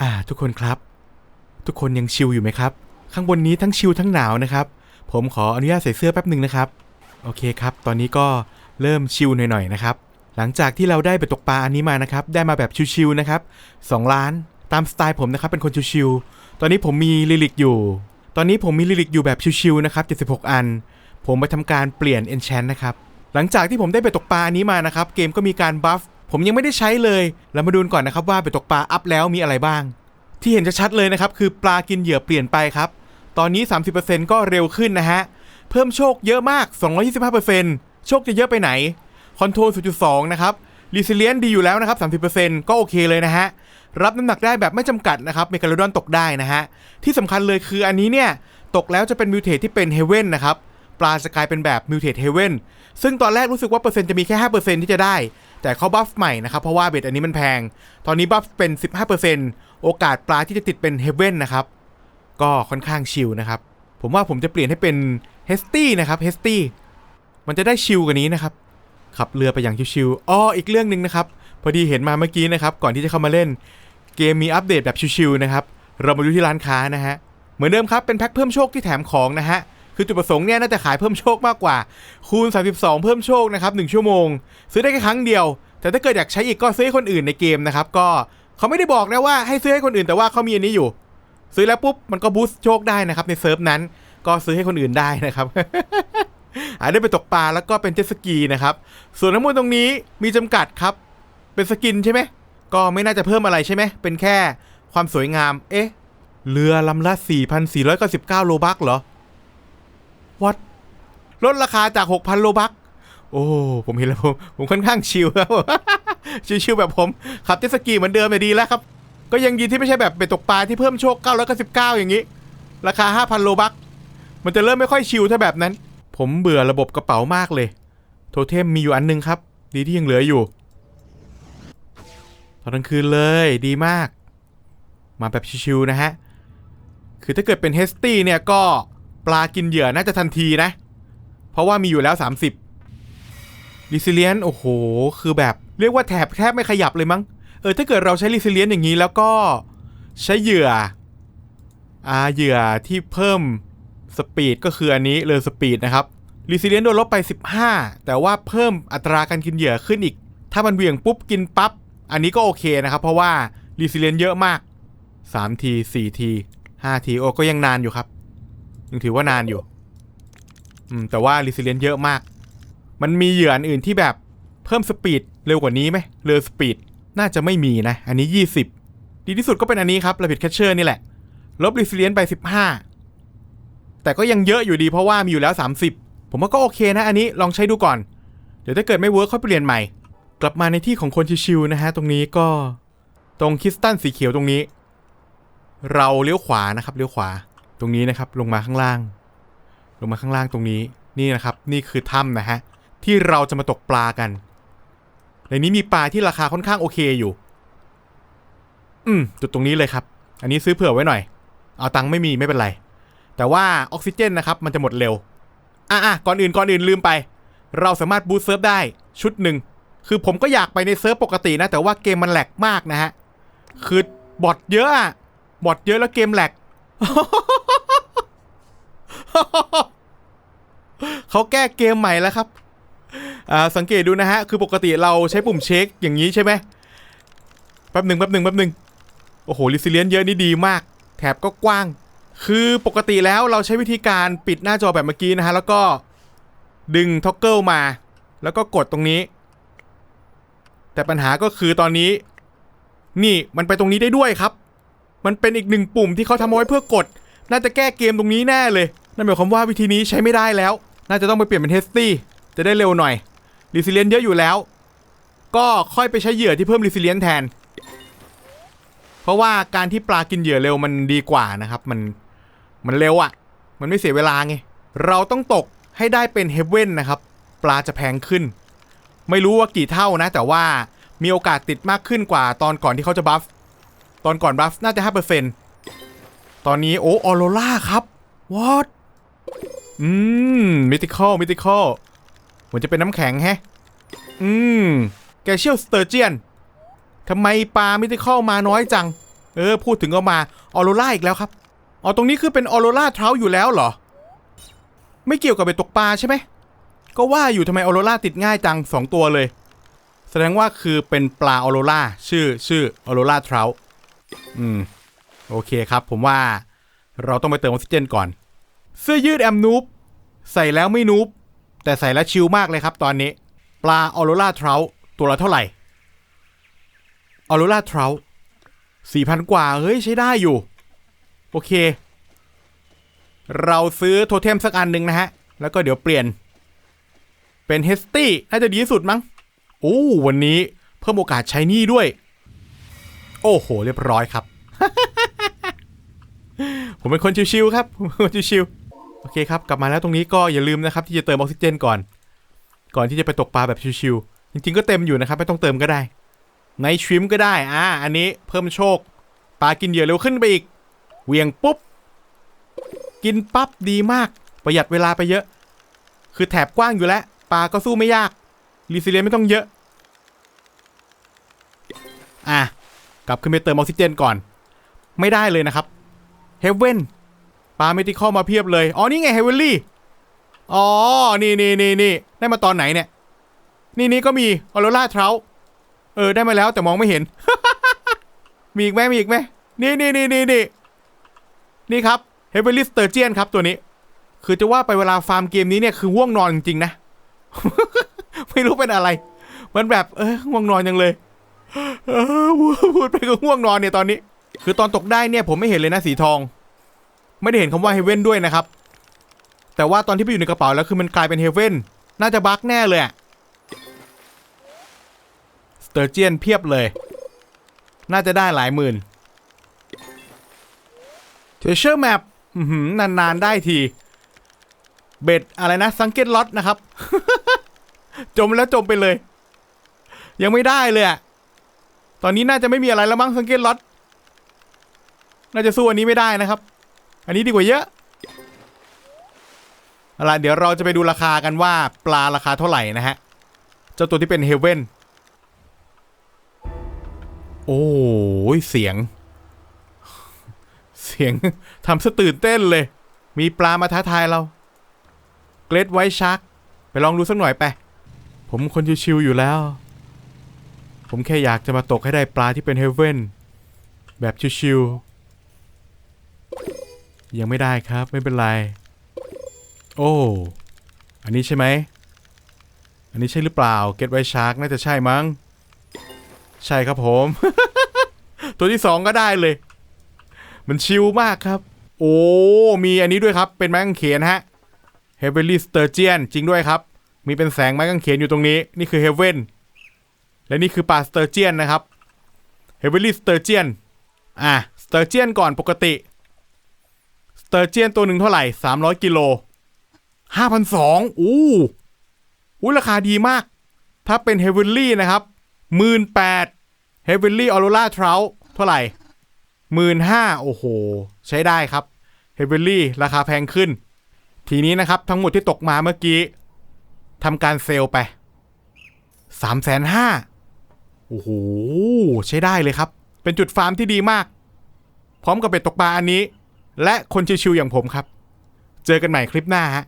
อ่า ทุกคนครับ ทุกคนยังชิลอยู่ไหมครับ ข้างบนนี้ทั้งชิลทั้งหนาวนะครับ ผมขออนุญาตใส่เสื้อแป๊บหนึ่งนะครับ โอเคครับ ตอนนี้ก็เริ่มชิลหน่อยๆนะครับ หลังจากที่เราได้ไปตกปลาอันนี้มานะครับ ได้มาแบบชิลๆนะครับ2ล้านตามสไตล์ผมนะครับ เป็นคนชิลๆตอนนี้ผมมีลิลิกอยู่ ตอนนี้ผมมีลิลิกอยู่แบบชิลๆนะครับ 76 อัน ผมไปทำการเปลี่ยน enchant นะครับ หลังจากที่ผมได้ไปตกปลาอันนี้มานะครับ เกมก็มีการบัฟ ผมยังไม่ได้ใช้เลยเรามาดูก่อนนะครับว่าไปตกปลาอัพแล้วมีอะไรบ้าง ที่เห็นจะชัดเลยนะครับคือปลากินเหยื่อเปลี่ยนไปครับ ตอนนี้ 30%ก็เร็วขึ้นนะฮะ เพิ่มโชคเยอะมาก 225%โชคจะเยอะไปไหนคอนโทรล0.2 นะครับรีซิเลียนดีอยู่แล้วนะครับ 30%ก็โอเคเลยนะฮะ รับน้ำหนักได้แบบไม่จำกัดนะครับเมกาโลดอนตกได้นะฮะ ที่สำคัญเลยคืออันนี้เนี่ย ตกแล้วจะเป็นมิวเททที่เป็นเฮเว่นนะครับ ปลาจะกลายเป็นแบบมิวเททเฮเว่นซึ่งตอนแรกรู้สึกว่าเปอร์เซ็นต์จะมีแค่ 5%ที่จะได้ แต่เขาบัฟใหม่นะครับ เพราะว่าเบ็ดอันนี้มันแพง ตอนนี้บัฟเป็น 15%โอกาสปลาที่จะติดเป็นเฮเว่นนะครับ ก็ค่อนข้างชิลนะครับ ผมว่าผมจะเปลี่ยนให้เป็นเฮสตี้นะครับเฮสตี้มันจะได้ชิลกว่านี้นะครับ ขับเรือไปอย่างชิวๆอ้ออีกเรื่องหนึ่งนะครับ พอดีเห็นมาเมื่อกี้นะครับ ก่อนที่จะเข้ามาเล่น เกมมีอัปเดตแบบชิวๆนะครับ เรามาดูที่ร้านค้านะฮะ เหมือนเดิมครับ เป็นแพ็คเพิ่มโชคที่แถมของนะฮะ คือจุดประสงค์เนี่ยน่าจะขายเพิ่มโชคมากกว่า คูณ 32 เพิ่มโชคนะครับ1ชั่วโมง ซื้อได้แค่ครั้งเดียว แต่ถ้าเกิดอยากใช้อีกก็ซื้อให้คนอื่นในเกมนะครับก็เขาไม่ได้บอกนะว่าให้ซื้อให้คนอื่นแต่ว่าเขามีอันนี้อยู่ ซื้อแล้วปุ๊บมันก็บูสต์โชคได้นะครับในเซิร์ฟนั้น ก็ซื้อให้คนอื่นได้นะครับอาจได้ไปตกปลาแล้วก็เป็นเจ็ตสกีนะครับส่วนทั้งหมดตรงนี้มีจำกัดครับเป็นสกินใช่ไหมก็ไม่น่าจะเพิ่มอะไรใช่ไหมเป็นแค่ความสวยงาม เอ๊ะ เรือลำละ 4,499 โลบักเหรอ วัดลดราคาจาก 6,000 โลบัก โอ้ ผมเห็นแล้วผม ผมค่อนข้างชิลครับ ชิลๆแบบผม ขับเจ็ตสกีเหมือนเดิมแต่ดีแล้วครับ ก็ยังดีที่ไม่ใช่แบบไปตกปลาที่เพิ่มโชค999 อย่างนี้ ราคา 5,000 โลบัก มันจะเริ่มไม่ค่อยชิลถ้าแบบนั้น ผมเบื่อระบบกระเป๋ามากเลย โทเทมมีอยู่อันนึงครับ ดีที่ยังเหลืออยู่ ตอนกลางคืนเลยดีมาก มาแบบชิวๆนะฮะ คือถ้าเกิดเป็นเฮสตี้เนี่ยก็ ปลากินเหยื่อน่าจะทันทีนะ เพราะว่ามีอยู่แล้ว 30ลิซิเลียนโอ้โห คือแบบเรียกว่าแถบแทบไม่ขยับเลยมั้ง เออถ้าเกิดเราใช้ลิซิเลียนอย่างนี้แล้วก็ใช้เหยื่ออ่าเหยื่อที่เพิ่มสปีดก็คืออันนี้เรือสปีดนะครับรีซิเลียนโดนลบไป 15 แต่ว่าเพิ่มอัตราการกินเหยื่อขึ้นอีก ถ้ามันเวี่ยงปุ๊บกินปั๊บอันนี้ก็โอเคนะครับ เพราะว่ารีซิเลียนเยอะมาก3ที4ที5ทีโอ้ก็ยังนานอยู่ครับ ยังถือว่านานอยู่ อืมแต่ว่ารีซิเลียนเยอะมาก มันมีเหยื่ออื่นที่แบบเพิ่มสปีดเร็วกว่านี้ไหมเรือสปีดน่าจะไม่มีนะ อันนี้ 20 ดีที่สุดก็เป็นอันนี้ครับระบิดแคชเชอร์นี่แหละ ลบรีซิเลียนไป 15 แต่ก็ยังเยอะอยู่ดีเพราะว่ามีอยู่แล้ว 30 ผมว่าก็โอเคนะ อันนี้ลองใช้ดูก่อน เดี๋ยวถ้าเกิดไม่เวิร์กค่อยเปลี่ยนใหม่ กลับมาในที่ของคนชิวๆนะฮะ ตรงนี้ก็ตรงคริสตัลสีเขียวตรงนี้ เราเลี้ยวขวานะครับเลี้ยวขวา ตรงนี้นะครับลงมาข้างล่าง ลงมาข้างล่างตรงนี้นี่นะครับ นี่คือถ้ำนะฮะที่เราจะมาตกปลากัน ในนี้มีปลาที่ราคาค่อนข้างโอเคอยู่ อืมจุดตรงนี้เลยครับ อันนี้ซื้อเผื่อไว้หน่อย เอาตังค์ไม่มีไม่เป็นไร แต่ว่าออกซิเจนนะครับ มันจะหมดเร็วอะอะก่อนอื่นก่อนอื่นลืมไป เราสามารถบูสต์เซิร์ฟได้ชุดหนึ่งคือผมก็อยากไปในเซิร์ฟปกตินะ แต่ว่าเกมมันแหลกมากนะฮะคือบอทเยอะอะบอทเยอะแล้วเกมแหลก เขาแก้เกมใหม่แล้วครับ อ่าสังเกตดูนะฮะ คือปกติเราใช้ปุ่มเช็คอย่างนี้ใช่ไหมแป๊บหนึ่งแป๊บหนึ่งแป๊บหนึ่งโอ้โหลิซิเลียนเยอะนี่ดีมาก แถบก็กว้าง คือปกติแล้วเราใช้วิธีการปิดหน้าจอแบบเมื่อกี้นะฮะ แล้วก็ดึงท็อกเกิลมา แล้วก็กดตรงนี้ แต่ปัญหาก็คือตอนนี้ นี่มันไปตรงนี้ได้ด้วยครับ มันเป็นอีกหนึ่งปุ่มที่เขาทำเอาไว้เพื่อกด น่าจะแก้เกมตรงนี้แน่เลย นั่นหมายความว่าวิธีนี้ใช้ไม่ได้แล้ว น่าจะต้องไปเปลี่ยนเป็นเทสตี้จะได้เร็วหน่อยรีซิเลียนเยอะอยู่แล้ว ก็ค่อยไปใช้เหยื่อที่เพิ่มรีซิเลียนแทน เพราะว่าการที่ปลากินเหยื่อเร็วมันดีกว่านะครับ มันมันเร็วอะ่ะ มันไม่เสียเวลาไง เราต้องตกให้ได้เป็นเฮเว่นนะครับ ปลาจะแพงขึ้น ไม่รู้ว่ากี่เท่านะ แต่ว่ามีโอกาสติดมากขึ้นกว่าตอนก่อนที่เขาจะบัฟ ตอนก่อนบัฟน่าจะ 5%ตอนนี้โอ้ออโรล่าครับ what อืมมิติคอลมิติคอลเหมือนจะเป็นน้ำแข็งแฮะ อืม แกเชียลสเตอร์เจียนทำไมปลามิติคอลมาน้อยจัง เออ พูดถึงก็มาออโรราอีกแล้วครับ อ๋อ ตรงนี้คือเป็นออโรราเทราอยู่แล้วเหรอ ไม่เกี่ยวกับเบ็ดตกปลาใช่ไหม ก็ว่าอยู่ทำไมออโรราติดง่ายจังสองตัวเลย แสดงว่าคือเป็นปลาออโรราชื่อชื่อออโรราเทรา อืม โอเคครับ ผมว่าเราต้องไปเติมออกซิเจนก่อน เสื้อยืดแอมนูบใส่แล้วไม่นูบแต่ใส่แล้วชิลมากเลยครับตอนนี้ ปลาออโรราเทราตัวละเท่าไหร่ออโรราเทราสี่พันกว่า เฮ้ย ใช้ได้อยู่ โอเค เราซื้อโทเทมสักอันหนึ่งนะฮะ แล้วก็เดี๋ยวเปลี่ยน เป็นเฮสตี้น่าจะดีที่สุดมั้งโอ้วันนี้เพิ่มโอกาสใช้หนี่ด้วย โอ้โห เรียบร้อยครับ ผมเป็นคนชิวๆครับผมเป็นคนชิวๆโอเคครับ กลับมาแล้วตรงนี้ก็อย่าลืมนะครับที่จะเติมออกซิเจนก่อน ก่อนที่จะไปตกปลาแบบชิวๆจริงๆก็เต็มอยู่นะครับ ไม่ต้องเติมก็ได้ ในชิมก็ได้ อ่า อันนี้เพิ่มโชค ปลากินเหยื่อเร็วขึ้นไปอีกเหวียงปุ๊บ กินปั๊บดีมาก ประหยัดเวลาไปเยอะ คือแถบกว้างอยู่แล้ว ปลาก็สู้ไม่ยาก รีซิเลียนไม่ต้องเยอะ อะ กลับขึ้นไปเติมออกซิเจนก่อน ไม่ได้เลยนะครับเฮเว่นปลาเมติคอลมาเพียบเลย อ๋อ นี่ไงเฮเวนลี่ อ๋อ นี่นี่นี่นี่ได้มาตอนไหนเนี่ย นี่นี่ก็มีออโรราเทราเออ ได้มาแล้วแต่มองไม่เห็น มีอีกไหมมีอีกไหมนี่นี่นี่นี่นี่นี่ครับเฮเวลิสเตอร์เจียนครับตัวนี้ คือจะว่าไปเวลาฟาร์มเกมนี้เนี่ยคือง่วงนอนจริงๆนะ ไม่รู้เป็นอะไร มันแบบ เออง่วงนอนยังเลย พูดไปก็ง่วงนอนเนี่ยตอนนี้ คือตอนตกได้เนี่ยผมไม่เห็นเลยนะสีทอง ไม่ได้เห็นคำว่าเฮเว่นด้วยนะครับ แต่ว่าตอนที่ไปอยู่ในกระเป๋าแล้วคือมันกลายเป็นเฮเว่นน่าจะบั๊กแน่เลยสเตอร์เจียนเพียบเลย น่าจะได้หลายหมื่นเทเชอร์แมปนาน ๆ ได้ที เบ็ดอะไรนะ สังเกตล็อตนะครับ จมแล้วจมไปเลย ยังไม่ได้เลยอะ ตอนนี้น่าจะไม่มีอะไรแล้วมั้งสังเกตล็อตน่าจะสู้อันนี้ไม่ได้นะครับ อันนี้ดีกว่าเยอะเอาละเดี๋ยวเราจะไปดูราคากันว่าปลาราคาเท่าไหร่นะฮะเจ้าตัวที่เป็นเฮเว่นโอ้ยเสียง เสียงทำสะตื่นเต้นเลย มีปลามาท้าทายเรา เกรดไวชาร์กไปลองดูสักหน่อยไป ผมคนชิวๆอยู่แล้ว ผมแค่อยากจะมาตกให้ได้ปลาที่เป็นเฮเว่นแบบชิวๆยังไม่ได้ครับไม่เป็นไร โอ้อันนี้ใช่ไหม อันนี้ใช่หรือเปล่าเกตไวชาร์กน่าจะใช่มั้ง ใช่ครับผม ตัวที่สองก็ได้เลย มันชิลมากครับ โอ้ มีอันนี้ด้วยครับ เป็นไม้กางเขนฮะ Heavenly Sturgeon จริงด้วยครับ มีเป็นแสงไม้กางเขนอยู่ตรงนี้ นี่คือ Heaven และนี่คือปลาสเตอร์เจียนนะครับเฮเวอรี่สเตอร์เจียนอะสเตอร์เจียนก่อนปกติสเตอร์เจียนตัวหนึ่งเท่าไหร่สามร้อยกิโลห้าพันสองอู้อู้ราคาดีมาก ถ้าเป็นเฮเวอรี่นะครับหมื่นแปดเฮเวอรี่ออโรราทราเท่าไหร่หมื่นห้าโอ้โห ใช้ได้ครับเฮเวอรี่ราคาแพงขึ้น ทีนี้นะครับทั้งหมดที่ตกมาเมื่อกี้ทำการเซลล์ไปสามแสนห้า โอ้โหใช้ได้เลยครับ เป็นจุดฟาร์มที่ดีมาก พร้อมกับเป็ดตกปลาอันนี้ และคนชิวๆอย่างผมครับ เจอกันใหม่คลิปหน้าฮะ